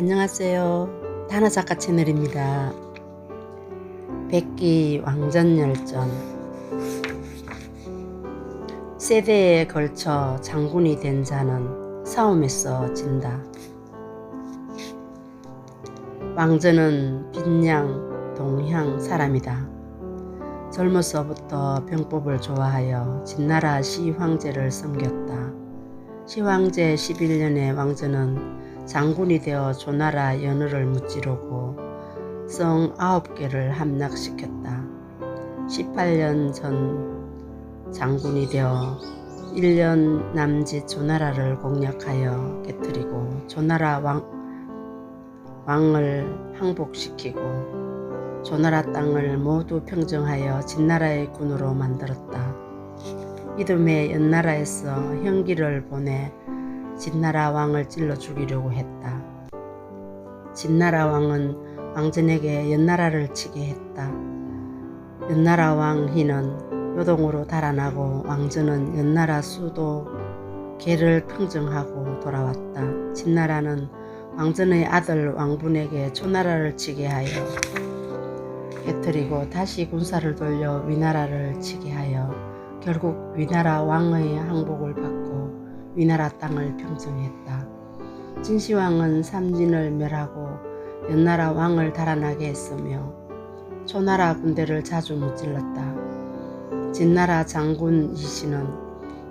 안녕하세요. 다나 작가 채널입니다. 백기 왕전열전 세대에 걸쳐 장군이 된 자는 싸움에서 진다. 왕전은 빈양 동향 사람이다. 젊어서부터 병법을 좋아하여 진나라 시황제를 섬겼다. 시황제 11년에 왕전은 장군이 되어 조나라 연호를 무찌르고 성 9개를 함락시켰다. 18년 전 장군이 되어 1년 남짓 조나라를 공략하여 깨뜨리고 조나라 왕, 왕을 항복시키고 조나라 땅을 모두 평정하여 진나라의 군으로 만들었다. 이듬해 연나라에서 형기를 보내 진나라 왕을 찔러 죽이려고 했다. 진나라 왕은 왕전에게 연나라를 치게 했다. 연나라 왕 희는 요동으로 달아나고 왕전은 연나라 수도 개를 평정하고 돌아왔다. 진나라는 왕전의 아들 왕분에게 초나라를 치게 하여 깨뜨리고 다시 군사를 돌려 위나라를 치게 하여 결국 위나라 왕의 항복을 받고 위나라 땅을 평정했다. 진시황은 삼진을 멸하고 연나라 왕을 달아나게 했으며 초나라 군대를 자주 무찔렀다. 진나라 장군 이씨는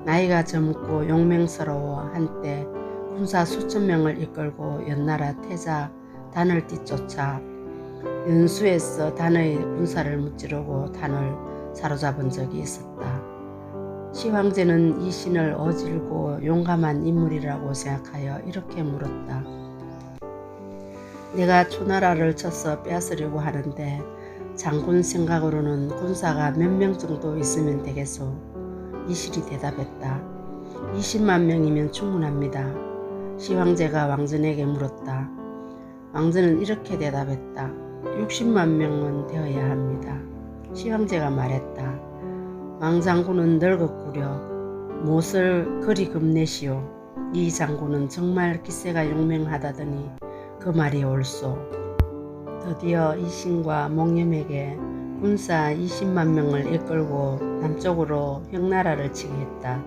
나이가 젊고 용맹스러워 한때 군사 수천 명을 이끌고 연나라 태자 단을 뒤쫓아 연수에서 단의 군사를 무찌르고 단을 사로잡은 적이 있었다. 시황제는 이 신을 어질고 용감한 인물이라고 생각하여 이렇게 물었다. 내가 초나라를 쳐서 빼앗으려고 하는데 장군 생각으로는 군사가 몇 명 정도 있으면 되겠소. 이실이 대답했다. 20만 명이면 충분합니다. 시황제가 왕전에게 물었다. 왕전은 이렇게 대답했다. 60만 명은 되어야 합니다. 시황제가 말했다. 왕장군은 늙었구려. 못을 그리 겁내시오. 이 장군은 정말 기세가 용맹하다더니 그 말이 옳소. 드디어 이신과 목념에게 군사 20만 명을 이끌고 남쪽으로 형나라를 치게 했다.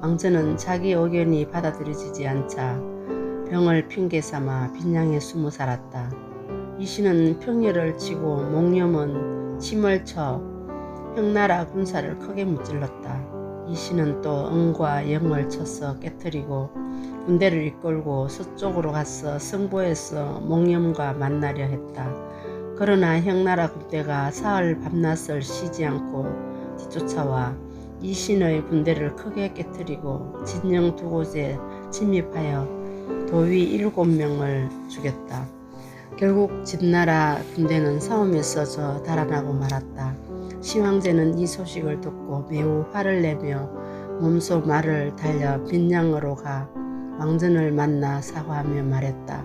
왕전은 자기 의견이 받아들여지지 않자 병을 핑계 삼아 빈양에 숨어 살았다. 이신은 평열을 치고 목념은 침을 쳐 형나라 군사를 크게 무찔렀다. 이신은 또 응과 영을 쳐서 깨뜨리고 군대를 이끌고 서쪽으로 가서 성보에서 목념과 만나려 했다. 그러나 형나라 군대가 사흘 밤낮을 쉬지 않고 뒤쫓아와 이신의 군대를 크게 깨뜨리고 진영 두 곳에 침입하여 도위 일곱 명을 죽였다. 결국 진나라 군대는 싸움에서 저 달아나고 말았다. 시황제는 이 소식을 듣고 매우 화를 내며 몸소 말을 달려 빈양으로 가 왕전을 만나 사과하며 말했다.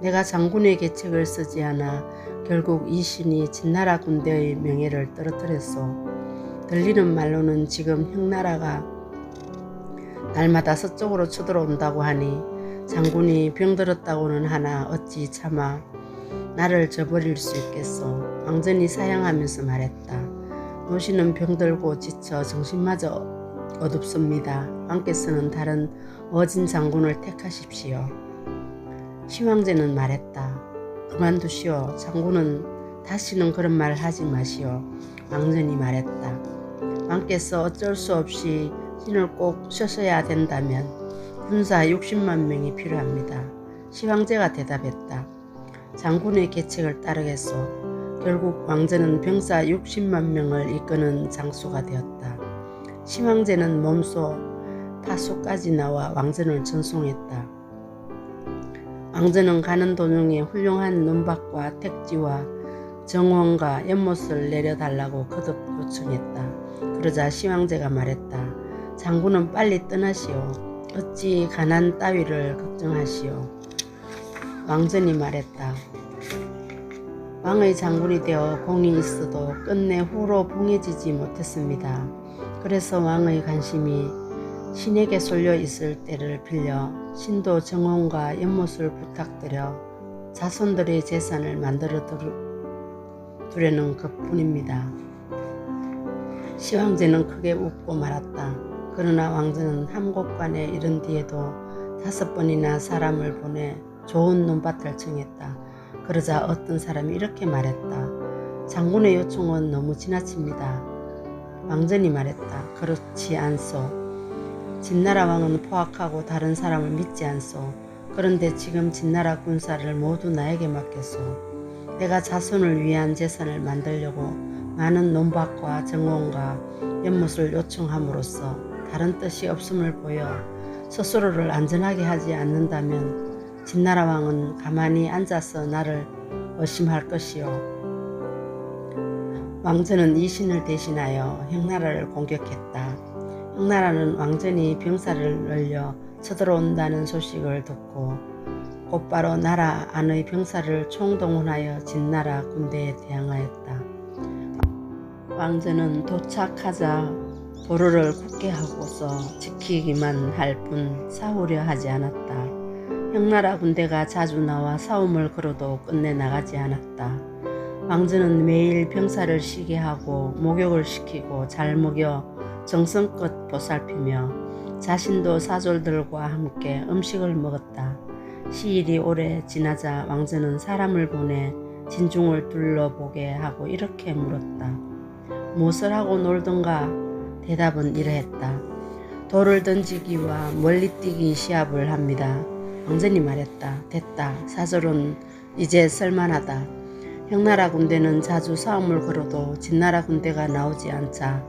내가 장군의 계책을 쓰지 않아 결국 이 신이 진나라 군대의 명예를 떨어뜨렸소. 들리는 말로는 지금 형나라가 날마다 서쪽으로 쳐들어온다고 하니 장군이 병들었다고는 하나 어찌 차마 나를 저버릴 수 있겠소. 왕전이 사양하면서 말했다. 노시는 병들고 지쳐 정신마저 어둡습니다. 왕께서는 다른 어진 장군을 택하십시오. 시황제는 말했다. 그만두시오. 장군은 다시는 그런 말 하지 마시오. 왕전이 말했다. 왕께서 어쩔 수 없이 신을 꼭 쉬셔야 된다면 군사 60만 명이 필요합니다. 시황제가 대답했다. 장군의 계책을 따르겠소. 결국 왕전은 병사 60만 명을 이끄는 장수가 되었다. 시황제는 몸소 파수까지 나와 왕전을 전송했다. 왕전은 가는 도중에 훌륭한 눈밭과 택지와 정원과 연못을 내려달라고 거듭 요청했다. 그러자 시황제가 말했다. 장군은 빨리 떠나시오. 어찌 가난 따위를 걱정하시오. 왕전이 말했다. 왕의 장군이 되어 공이 있어도 끝내 후로 봉해지지 못했습니다. 그래서 왕의 관심이 신에게 쏠려 있을 때를 빌려 신도 정원과 연못을 부탁드려 자손들의 재산을 만들어 두려는 것뿐입니다. 시황제는 크게 웃고 말았다. 그러나 왕자는 함곡관에 이른 뒤에도 다섯 번이나 사람을 보내 좋은 논밭을 청했다. 그러자 어떤 사람이 이렇게 말했다. 장군의 요청은 너무 지나칩니다. 왕전이 말했다. 그렇지 않소. 진나라 왕은 포악하고 다른 사람을 믿지 않소. 그런데 지금 진나라 군사를 모두 나에게 맡겼소. 내가 자손을 위한 재산을 만들려고 많은 논밭과 정원과 연못을 요청함으로써 다른 뜻이 없음을 보여 스스로를 안전하게 하지 않는다면 진나라 왕은 가만히 앉아서 나를 의심할 것이요. 왕전은 이 신을 대신하여 형나라를 공격했다. 형나라는 왕전이 병사를 늘려 쳐들어온다는 소식을 듣고 곧바로 나라 안의 병사를 총동원하여 진나라 군대에 대항하였다. 왕전은 도착하자 도로를 굳게 하고서 지키기만 할 뿐 싸우려 하지 않았다. 형나라 군대가 자주 나와 싸움을 걸어도 끝내 나가지 않았다. 왕전은 매일 병사를 쉬게 하고 목욕을 시키고 잘 먹여 정성껏 보살피며 자신도 사졸들과 함께 음식을 먹었다. 시일이 오래 지나자 왕전은 사람을 보내 진중을 둘러보게 하고 이렇게 물었다. 무엇을 하고 놀던가? 대답은 이러했다. 돌을 던지기와 멀리 뛰기 시합을 합니다. 왕전이 말했다. 됐다. 사절은 이제 쓸만하다. 형나라 군대는 자주 싸움을 걸어도 진나라 군대가 나오지 않자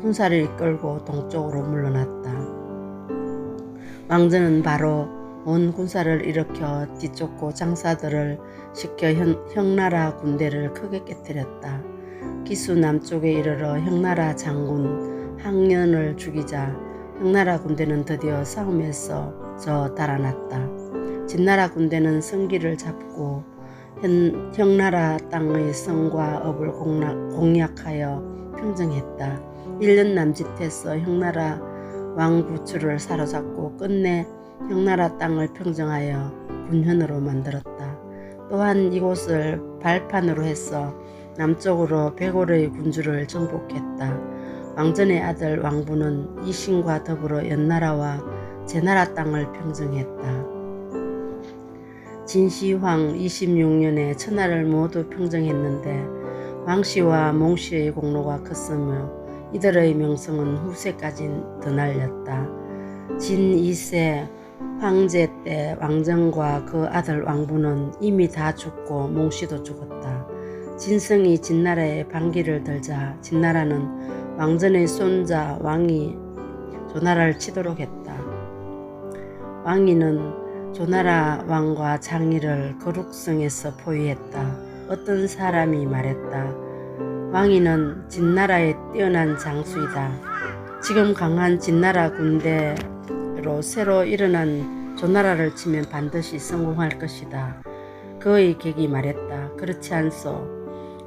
군사를 이끌고 동쪽으로 물러났다. 왕전은 바로 온 군사를 일으켜 뒤쫓고 장사들을 시켜 형, 형나라 군대를 크게 깨뜨렸다. 기수 남쪽에 이르러 형나라 장군 항년을 죽이자 형나라 군대는 드디어 싸움에서 저 달아났다. 진나라 군대는 성기를 잡고 현, 형나라 땅의 성과 업을 공략, 공략 하여 평정했다. 1년 남짓해서 형나라 왕부추를 사로잡고 끝내 형나라 땅을 평정하여 군현으로 만들었다. 또한 이곳을 발판으로 해서 남쪽으로 백골의 군주를 정복했다. 왕전의 아들 왕부는 이신과 더불어 연나라와 제나라 땅을 평정했다. 진시황 26년에 천하를 모두 평정했는데 왕씨와 몽씨의 공로가 컸으며 이들의 명성은 후세까지 드날렸다. 진 2세 황제 때 왕정과 그 아들 왕부는 이미 다 죽고 몽씨도 죽었다. 진성이 진나라에 반기를 들자 진나라는 왕전의 손자 왕이 조나라를 치도록 했다. 왕이는 조나라 왕과 장의를 거룩성에서 포위했다. 어떤 사람이 말했다. 왕이는 진나라의 뛰어난 장수이다. 지금 강한 진나라 군대로 새로 일어난 조나라를 치면 반드시 성공할 것이다. 그의 객이 말했다. 그렇지 않소.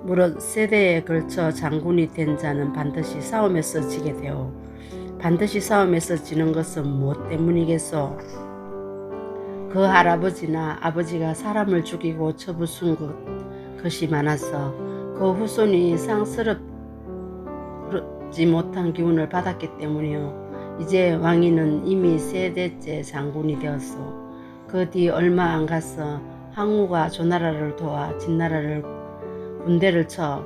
무릇 세대에 걸쳐 장군이 된 자는 반드시 싸움에서 지게 되오. 반드시 싸움에서 지는 것은 무엇 때문이겠소? 그 할아버지나 아버지가 사람을 죽이고 처부순 것, 것이 많아서 그 후손이 상스럽지 못한 기운을 받았기 때문이요. 이제 왕이는 이미 세대째 장군이 되었소. 그 뒤 얼마 안 가서 항우가 조나라를 도와 진나라를 군대를 쳐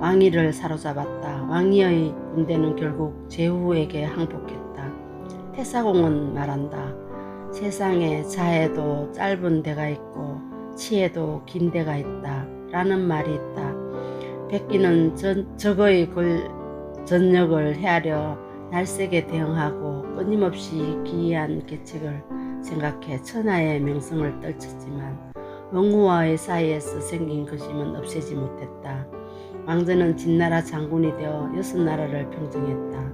왕위를 사로잡았다. 왕위의 군대는 결국 제후에게 항복했다. 태사공은 말한다. 세상에 자에도 짧은 데가 있고 치에도 긴 데가 있다. 라는 말이 있다. 백기는 전, 적의 걸, 전역을 헤아려 날쌔게 대응하고 끊임없이 기이한 계책을 생각해 천하의 명성을 떨쳤지만 왕후와의 사이에서 생긴 것임은 없애지 못했다. 왕전은 진나라 장군이 되어 여섯 나라를 평정했다.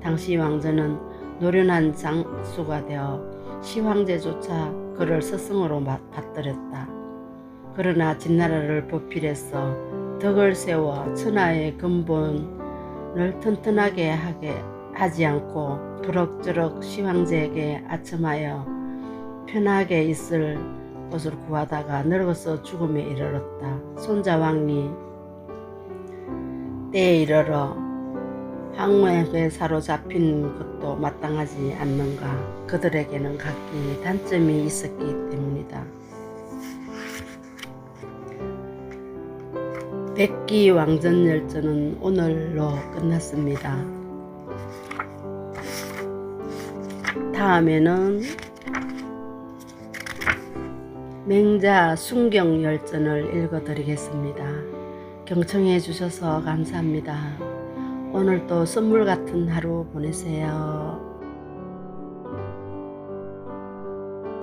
당시 왕전은 노련한 장수가 되어 시황제조차 그를 스승으로 받들였다. 그러나 진나라를 보필해서 덕을 세워 천하의 근본을 튼튼하게 하게 하지 않고 그럭저럭 시황제에게 아첨하여 편하게 있을 옷을 구하다가 늙어서 죽음에 이르렀다. 손자 왕이 때에 이르러 항모에게 사로잡힌 것도 마땅하지 않는가. 그들에게는 각기 단점이 있었기 때문이다. 백기 왕전 열전은 오늘로 끝났습니다. 다음에는 맹자 순경 열전을 읽어드리겠습니다. 경청해 주셔서 감사합니다. 오늘도 선물 같은 하루 보내세요.